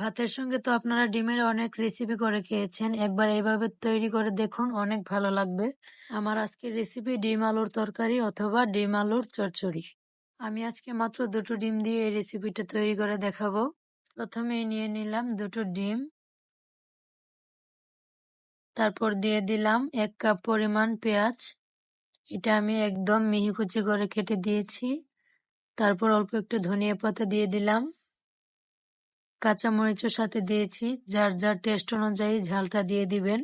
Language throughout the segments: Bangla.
ভাতের সঙ্গে তো আপনারা ডিমের অনেক রেসিপি করে খেয়েছেন। একবার এইভাবে তৈরি করে দেখুন, অনেক ভালো লাগবে। আমার আজকের রেসিপি ডিম আলুর তরকারি অথবা ডিম আলুর চচ্চড়ি। আমি আজকে মাত্র দুটো ডিম দিয়ে এই রেসিপিটা তৈরি করে দেখাবো। প্রথমে নিয়ে নিলাম দুটো ডিম। তারপর দিয়ে দিলাম এক কাপ পরিমাণ পেঁয়াজ। এটা আমি একদম মিহি কুচি করে কেটে দিয়েছি। তারপর অল্প একটু ধনিয়া পাতা দিয়ে দিলাম। কাঁচামরিচের সাথে দিয়েছি। যার যার টেস্ট অনুযায়ী ঝালটা দিয়ে দিবেন।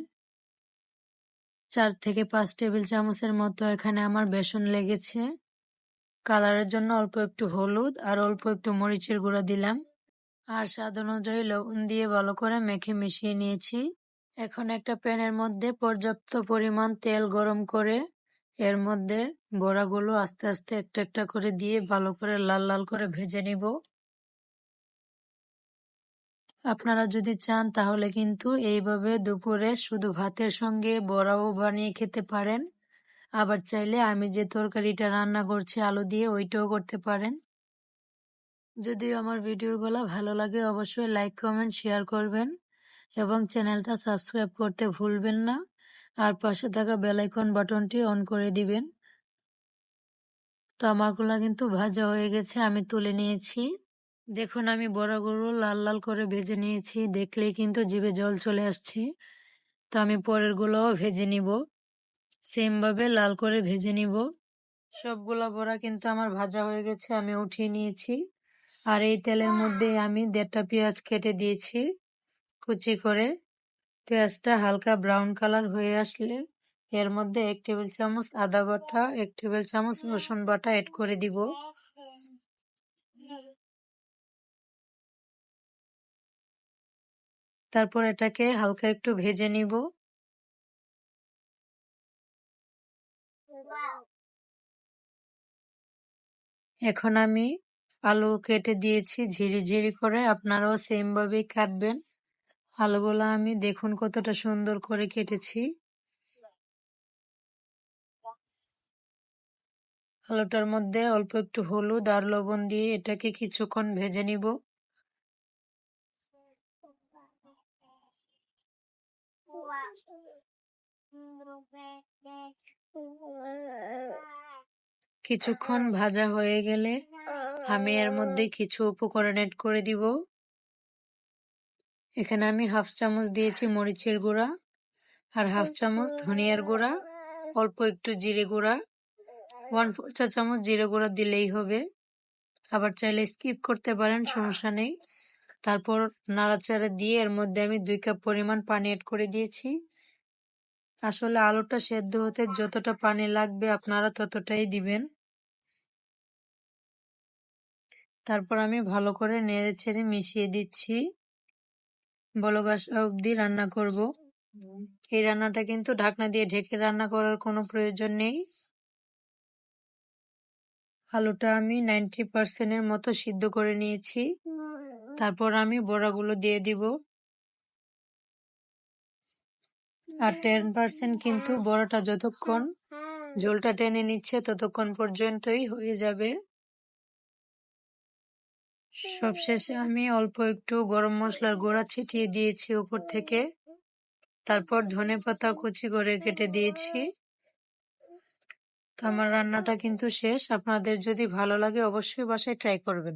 চার থেকে পাঁচ টেবিল চামচের মতো এখানে আমার বেসন লেগেছে। কালারের জন্য অল্প একটু হলুদ আর অল্প একটু মরিচের গুঁড়া দিলাম। আর স্বাদ অনুযায়ী লবণ দিয়ে ভালো করে মেখে মিশিয়ে নিয়েছি। এখন একটা প্যানের মধ্যে পর্যাপ্ত পরিমাণ তেল গরম করে এর মধ্যে বড়াগুলো আস্তে আস্তে একটা একটা করে দিয়ে ভালো করে লাল লাল করে ভেজে নিব। আপনারা যদি চান, তাহলে কিন্তু এইভাবে দুপুরে শুধু ভাতের সঙ্গে বড়াও বানিয়ে খেতে পারেন। আবার চাইলে আমি যে তরকারিটা রান্না করছি, আলু দিয়ে, ওইটাও করতে পারেন। যদিও আমার ভিডিওগুলো ভালো লাগে, অবশ্যই লাইক, কমেন্ট, শেয়ার করবেন এবং চ্যানেলটা সাবস্ক্রাইব করতে ভুলবেন না। আর পাশে থাকা বেলাইকন বাটনটি অন করে দিবেন। তো আমারগুলো কিন্তু ভাজা হয়ে গেছে, আমি তুলে নিয়েছি। দেখুন, আমি বড়াগুলো লাল লাল করে ভেজে নিয়েছি, দেখলেই কিন্তু জিভে জল চলে আসছে। তো আমি পরের গুলোও ভেজে নিব। সেম ভাবে লাল করে ভেজে নিব। সবগুলো বড়া কিন্তু আমার ভাজা হয়ে গেছে, আমি উঠিয়ে নিয়েছি। আর এই তেলের মধ্যে আমি দেড়টা পেঁয়াজ কেটে দিয়েছি, কুচি করে। পেঁয়াজটা হালকা ব্রাউন কালার হয়ে আসলে এর মধ্যে এক টেবিল চামচ আদা বাটা, এক টেবিল চামচ রসুন বাটা এড করে দিব। তারপর এটাকে হালকা একটু ভেজে নিব। এখন আমি আলু কেটে দিয়েছি ঝিরি ঝিরি করে, আপনারাও সেম ভাবেই কাটবেন। আলুগুলো আমি দেখুন কতটা সুন্দর করে কেটেছি। আলুটার মধ্যে অল্প একটু হলুদ আর লবণ দিয়ে এটাকে কিছুক্ষণ ভেজে নিব। কিছুক্ষণ ভাজা হয়ে গেলে আমি এর মধ্যে কিছু উপকরণ এড করে দিব। এখানে আমি হাফ চামচ দিয়েছি মরিচের গুঁড়া আর হাফ চামচ ধনিয়ার গুঁড়া, অল্প একটু জিরে গুঁড়া ওয়ান চা চামচ জিরে গুঁড়া দিলেই হবে। আবার চাইলে স্কিপ করতে পারেন, সমস্যা নেই। তারপর নাড়াচাড়া দিয়ে এর মধ্যে আমি দুই কাপ পরিমাণ পানি এড করে দিয়েছি। আসলে আলুটা সেদ্ধ হতে যতটা পানি লাগবে আপনারা ততটাই দিবেন। তারপর আমি ভালো করে নেড়ে ছেড়ে মিশিয়ে দিচ্ছি। বলগাস অবধি রান্না করব। এই রান্নাটা কিন্তু ঢাকনা দিয়ে ঢেকে রান্না করার কোনো প্রয়োজন নেই। আলুটা আমি নাইনটি পার্সেন্টের মতো সিদ্ধ করে নিয়েছি। তারপর আমি বড়াগুলো দিয়ে দিব। আর টেন পার্সেন্ট কিন্তু বড়াটা যতক্ষণ ঝোলটা টেনে নিচ্ছে ততক্ষণ পর্যন্তই হয়ে যাবে। সবশেষে আমি অল্প একটু গরম মশলার গোড়া ছিটিয়ে দিয়েছি উপর থেকে। তারপর ধনে পাতা কুচি করে কেটে দিয়েছি। তো আমার রান্নাটা কিন্তু শেষ। আপনাদের যদি ভালো লাগে অবশ্যই বাসায় ট্রাই করবেন।